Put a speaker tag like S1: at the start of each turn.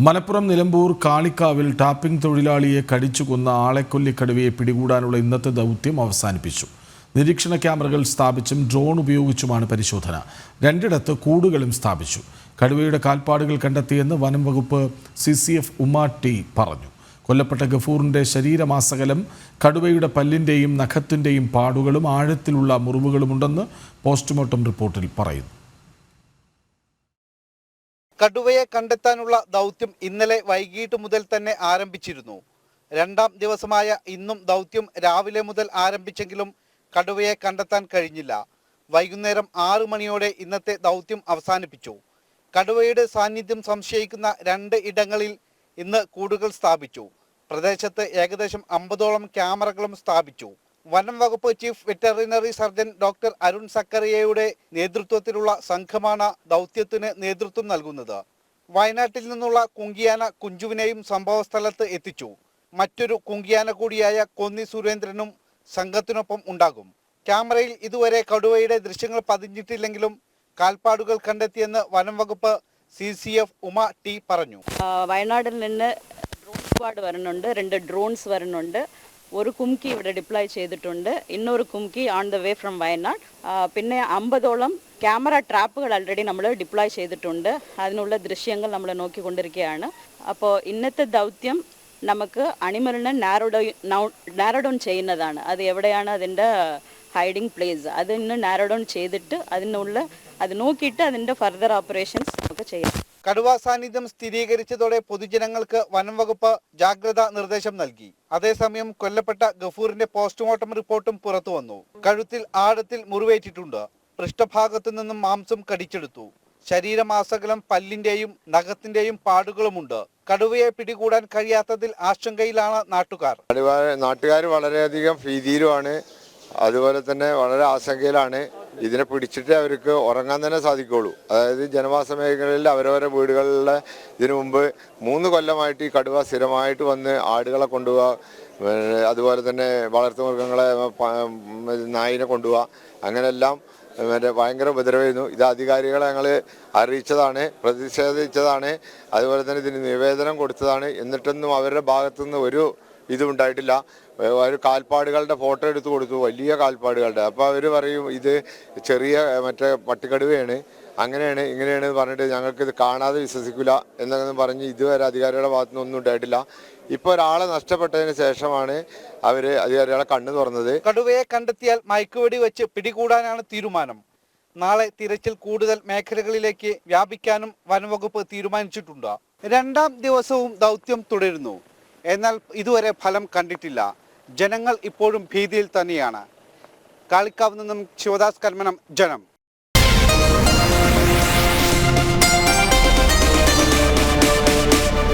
S1: Malappuram Nilambur കാളിക്കാവിൽ tapping തൊഴിലാളിയെ കടിച്ചു കൊന്ന ആളെക്കൊല്ലി കടുവയെ പിടികൂടാനുള്ള ഇന്നത്തെ ദൗത്യം അവസാനിപ്പിച്ചു. നിരീക്ഷണ ക്യാമറകൾ സ്ഥാപിച്ചും ഡ്രോൺ ഉപയോഗിച്ചുമാണ് പരിശോധന. രണ്ടിടത്ത് കൂടുകളും സ്ഥാപിച്ചു. കടുവയുടെ കാൽപ്പാടുകൾ കണ്ടെത്തിയെന്ന് വനം വകുപ്പ് C C F Uma T പറഞ്ഞു. കൊല്ലപ്പെട്ട ഗഫൂറിന്റെ ശരീരമാസകലം കടുവയുടെ പല്ലിന്റെയും നഖത്തിന്റെയും പാടുകളും ആഴത്തിലുള്ള മുറിവുകളുമുണ്ടെന്ന് പോസ്റ്റ്മോർട്ടം റിപ്പോർട്ടിൽ പറയുന്നു.
S2: കടുവയെ കണ്ടെത്താനുള്ള ദൗത്യം ഇന്നലെ വൈകിട്ട് മുതൽ തന്നെ ആരംഭിച്ചിരുന്നു. രണ്ടാം ദിവസമായ ഇന്നും ദൗത്യം രാവിലെ മുതൽ ആരംഭിച്ചെങ്കിലും കടുവയെ കണ്ടെത്താൻ കഴിഞ്ഞില്ല. വൈകുന്നേരം ആറു മണിയോടെ ഇന്നത്തെ ദൗത്യം അവസാനിപ്പിച്ചു. കടുവയുടെ സാന്നിധ്യം സംശയിക്കുന്ന രണ്ട് ഇടങ്ങളിൽ ഇന്ന് കൂടുകൾ സ്ഥാപിച്ചു. പ്രദേശത്ത് ഏകദേശം അമ്പതോളം ക്യാമറകളും സ്ഥാപിച്ചു. വനം വകുപ്പ് chief veterinary surgeon doctor Arun സക്കറിയയുടെ നേതൃത്വത്തിലുള്ള സംഘമാണ് ദൗത്യത്തിന് നേതൃത്വം നൽകുന്നത്. വയനാട്ടിൽ നിന്നുള്ള കുങ്കിയാന കുഞ്ചുവിനെയും സംഭവസ്ഥലത്ത് എത്തിച്ചു. മറ്റൊരു കുങ്കിയാന കൂടിയായ കൊന്നി സുരേന്ദ്രനും സംഘത്തിനൊപ്പം ഉണ്ടാകും. ക്യാമറയിൽ ഇതുവരെ കടുവയുടെ ദൃശ്യങ്ങൾ പതിഞ്ഞിട്ടില്ലെങ്കിലും കാൽപ്പാടുകൾ കണ്ടെത്തിയെന്ന് വനം വകുപ്പ് C C F Uma T പറഞ്ഞു.
S3: വയനാടിൽ നിന്ന് ഡ്രോൺ സ്ക്വാഡ് വരുന്നുണ്ട് രണ്ട് ഡ്രോൺസ് വരുന്നുണ്ട് ഒരു കുംകി ഇവിടെ ഡിപ്ലോയ് ചെയ്തിട്ടുണ്ട്. ഇന്നൊരു kumki on the way from Wayanad പിന്നെ അമ്പതോളം ക്യാമറ ട്രാപ്പുകൾ ഓൾറെഡി നമ്മൾ ഡിപ്ലോയ് ചെയ്തിട്ടുണ്ട്. അതിനുള്ള ദൃശ്യങ്ങൾ നമ്മൾ നോക്കിക്കൊണ്ടിരിക്കുകയാണ്. അപ്പോൾ ഇന്നത്തെ ദൗത്യം നമുക്ക് അണിമലിനെ നാരോഡോ നാരോ ഡൗൺ ചെയ്യുന്നതാണ്. അത് എവിടെയാണ് അതിന്റെ ഹൈഡിങ് പ്ലേസ് അത് ഇന്ന് നാരോ ഡൗൺ ചെയ്തിട്ട് അതിനുള്ള അത് നോക്കിയിട്ട് അതിന്റെ ഫർദർ ഓപ്പറേഷൻസ് നമുക്ക് ചെയ്യാം.
S2: കടുവ സാന്നിധ്യം സ്ഥിരീകരിച്ചതോടെ പൊതുജനങ്ങൾക്ക് വനംവകുപ്പ് ജാഗ്രതാ നിർദ്ദേശം നൽകി. അതേസമയം കൊല്ലപ്പെട്ട ഗഫൂറിന്റെ പോസ്റ്റ്മോർട്ടം റിപ്പോർട്ടും പുറത്തു വന്നു. കഴുത്തിൽ ആഴത്തിൽ മുറിവേറ്റിട്ടുണ്ട്. പൃഷ്ഠഭാഗത്തു നിന്നും മാംസം കടിച്ചെടുത്തു. ശരീരമാസകലം പല്ലിന്റെയും നഖത്തിന്റെയും പാടുകളുമുണ്ട്. കടുവയെ പിടികൂടാൻ കഴിയാത്തതിൽ ആശങ്കയിലാണ് നാട്ടുകാർ.
S4: നാട്ടുകാർ വളരെയധികം ഭീതിയിലുമാണ്. അതുപോലെ തന്നെ വളരെ ആശങ്കയിലാണ്. ഇതിനെ പിടിച്ചിട്ട് അവർക്ക് ഉറങ്ങാൻ തന്നെ സാധിക്കുള്ളൂ അതായത് ജനവാസ മേഖലകളിൽ അവരവരുടെ വീടുകളിലെ ഇതിനു മുമ്പ് മൂന്ന് കൊല്ലമായിട്ട് ഈ കടുവ സ്ഥിരമായിട്ട് വന്ന് ആടുകളെ കൊണ്ടുപോവുക അതുപോലെ തന്നെ വളർത്തുമൃഗങ്ങളെ നായിനെ കൊണ്ടുപോവുക അങ്ങനെയെല്ലാം മറ്റേ ഭയങ്കര ഉപദ്രവമായിരുന്നു ഇത് അധികാരികളെ ഞങ്ങൾ അറിയിച്ചതാണ് പ്രതിഷേധിച്ചതാണ്. അതുപോലെ തന്നെ ഇതിന് നിവേദനം കൊടുത്തതാണ്. എന്നിട്ടൊന്നും അവരുടെ ഭാഗത്തുനിന്ന് ഒരു ഇതും ഉണ്ടായിട്ടില്ല. ഒരു കാൽപ്പാടുകളുടെ ഫോട്ടോ എടുത്ത് കൊടുത്തു വലിയ കാൽപ്പാടുകളുടെ. അപ്പോൾ അവർ പറയും ഇത് ചെറിയ മറ്റേ പട്ടിക്കടുവയാണ്. അങ്ങനെയാണ് ഇങ്ങനെയാണ് പറഞ്ഞിട്ട് ഞങ്ങൾക്ക് ഇത് കാണാതെ വിശ്വസിക്കില്ല എന്നൊക്കെ പറഞ്ഞ് ഇതുവരെ അധികാരികളുടെ ഭാഗത്തു നിന്നൊന്നും ഉണ്ടായിട്ടില്ല. ഇപ്പോൾ ഒരാളെ നഷ്ടപ്പെട്ടതിന് ശേഷമാണ് അവർ അധികാരികളെ കണ്ണു തുറന്നത്.
S2: കടുവയെ കണ്ടെത്തിയാൽ മയക്കുവെടി വെച്ച് പിടികൂടാനാണ് തീരുമാനം. നാളെ തിരച്ചിൽ കൂടുതൽ മേഖലകളിലേക്ക് വ്യാപിക്കാനും വനംവകുപ്പ് തീരുമാനിച്ചിട്ടുണ്ട്. രണ്ടാം ദിവസവും ദൗത്യം തുടരുന്നു. എന്നാൽ ഇതുവരെ ഫലം കണ്ടിട്ടില്ല. ജനങ്ങൾ ഇപ്പോഴും ഭീതിയിൽ തന്നെയാണ്. കാളിക്കാവ് നിന്നും ശിവദാസ് കൽമനം ജനം.